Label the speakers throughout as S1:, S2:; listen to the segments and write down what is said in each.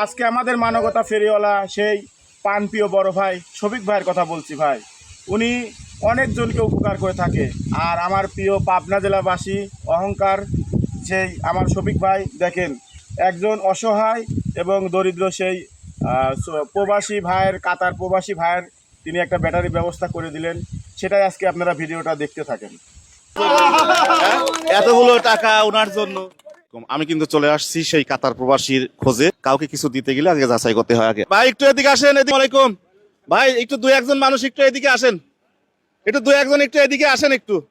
S1: আজকে আমাদের মানবতা ফেরিওয়ালা সেই পানপ্রিয় বড় ভাই শফিক ভাইয়ের কথা বলছি ভাই। উনি অনেকজনকে উপকার করে থাকে। আর আমার প্রিয় পাবনা জেলাবাসী অহংকার, সেই আমার শফিক ভাই, দেখেন, একজন অসহায় এবং দরিদ্র সেই প্রবাসী ভাইয়ের, কাতার প্রবাসী ভাইয়ের তিনি একটা ব্যাটারি ব্যবস্থা করে দিলেন। সেটাই আজকে আপনারা ভিডিওটা দেখতে থাকেন।
S2: এতগুলো টাকা ওনার জন্য। আমি কিন্তু চলে আসছি সেই কাতার প্রবাসীর খোঁজে। কাউকে কিছু দিতে গেলে আজকে যাচাই করতে হয় আগে। ভাই একটু এদিকে আসেন এদিকে আলাইকুম ভাই একটু দুই একজন মানুষ একটু এদিকে আসেন। একটু দুই একজন একটু এদিকে আসেন একটু।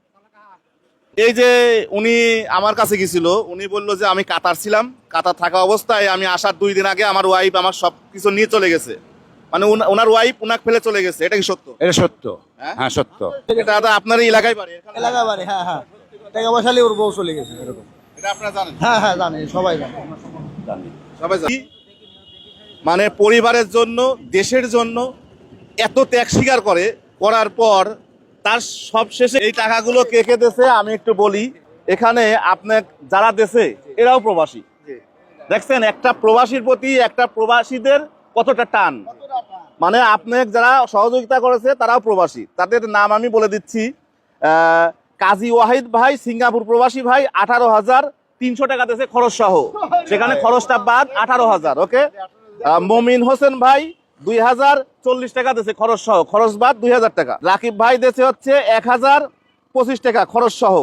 S2: এই যে উনি আমার কাছে গেছিল উনি বলল যে আমি কাতার ছিলাম। কাতার থাকা অবস্থায় আমি আসার দুই দিন আগে আমার ওয়াইফ আমার সব কিছু নিয়ে চলে গেছে। মানে ওনার ওয়াইফ উনাকে ফেলে চলে গেছে এটা কি সত্য?
S3: এটা সত্য।
S2: হ্যাঁ?
S3: হ্যাঁ সত্য।
S2: এটা আপনার এলাকায় বাড়ি? এখানে-
S4: এলাকা বাড়ি হ্যাঁ হ্যাঁ। টাকা পয়সা ওর বউ চলে গেছে এরকম। হ্যাঁ হ্যাঁ জানি সবাই জানে।
S2: সবাই জানে। মানে পরিবারের জন্য দেশের জন্য এত ত্যাগ স্বীকার করে করার পর তার সব শেষে এই টাকাগুলো কে কে দেশে আমি একটু বলি। এখানে আপনার যারা দেশে এরাও প্রবাসী। দেখছেন একটা প্রবাসীর প্রতি একটা প্রবাসীদের কতটা টান। মানে আপনার যারা সহযোগিতা করেছে তারাও প্রবাসী। তাদের নাম আমি বলে দিচ্ছি কাজী ওয়াহিদ ভাই সিঙ্গাপুর প্রবাসী ভাই আঠারো হাজার তিনশো টাকা দিয়েছে খরচ সহ। সেখানে খরচটা বাদ আঠারো হাজার ওকে মমিন হোসেন ভাই দুই হাজার চল্লিশ টাকা দিয়েছে খরচ সহ। খরচ বাদ দুই হাজার টাকা। রাকিব ভাই দিয়েছে হচ্ছে এক হাজার পঁচিশ টাকা খরচ সহ।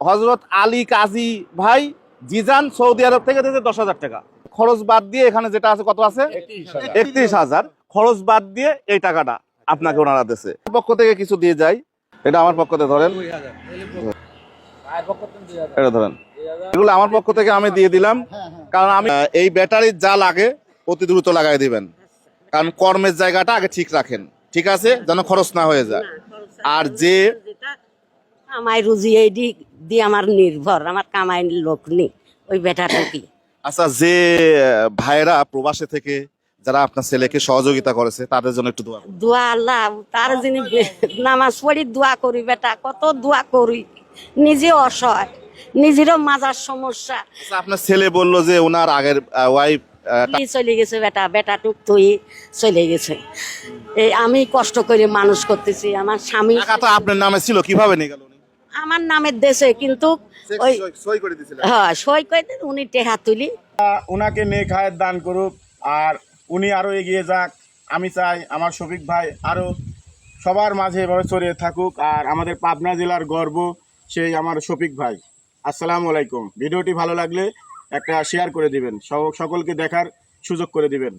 S2: হজরত আলী কাজী ভাই জিজান সৌদি আরব থেকে দিয়েছে দশ হাজার টাকা। খরচ বাদ দিয়ে এখানে যেটা আছে কত আছে? একত্রিশ হাজার। খরচ বাদ দিয়ে এই টাকাটা আপনাকে ওনারা দিয়েছে। পক্ষ থেকে কিছু দিয়ে যায় এটা আমার পক্ষ থেকে ধরেন। এটা ধরেন। এগুলো আমার পক্ষ থেকে আমি দিয়ে দিলাম। কারণ আমি এই ব্যাটারির যা লাগে অতি দ্রুত লাগাই দিবেন। কারণ কর্মের জায়গাটা আগে ঠিক রাখেন। ঠিক আছে? যেন খরচ না হয়ে যায়। আর যে
S5: আমার রুজি এই দিয়ে আমার নির্ভর। আমার কামাই লোক নেই ওই বেটাটা কি
S2: আচ্ছা যে ভাইরা প্রবাসে থেকে যারা আপনার ছেলেকে সহযোগিতা করেছে তাদের জন্য একটু দোয়া।
S5: দোয়া আল্লাহ তার যিনি নামাজ পড়ি দোয়া করি বেটা কত দোয়া করি। নিজে অসহায় নিজেরও মাজার সমস্যা।
S2: আচ্ছা আপনার ছেলে বলল যে ওনার আগের ওয়াইফ
S5: চলে গেছে বেটা বেটা টুক তুই চলে গেছে। এই আমি কষ্ট করে মানুষ করতেছি আমার স্বামী
S2: টাকা আপনার নামে ছিল কীভাবে নিয়ে গেল
S5: আমার নামের দেশে কিন্তু ওই
S2: সই- করে
S5: হ্যাঁ সই করে দেন, উনি টেহা তুলি।
S1: ওনাকে নেক হায়াত দান করুক আর উনি আরও এগিয়ে যাক। আমি চাই আমার শফিক ভাই আরও সবার মাঝে এভাবে ছড়িয়ে থাকুক আর আমাদের পাবনা জেলার গর্ব সেই আমার শফিক ভাই। আসসালামু আলাইকুম। ভিডিওটি ভালো লাগলে একটা শেয়ার করে দিবেন। সকলকে দেখার সুযোগ করে দিবেন।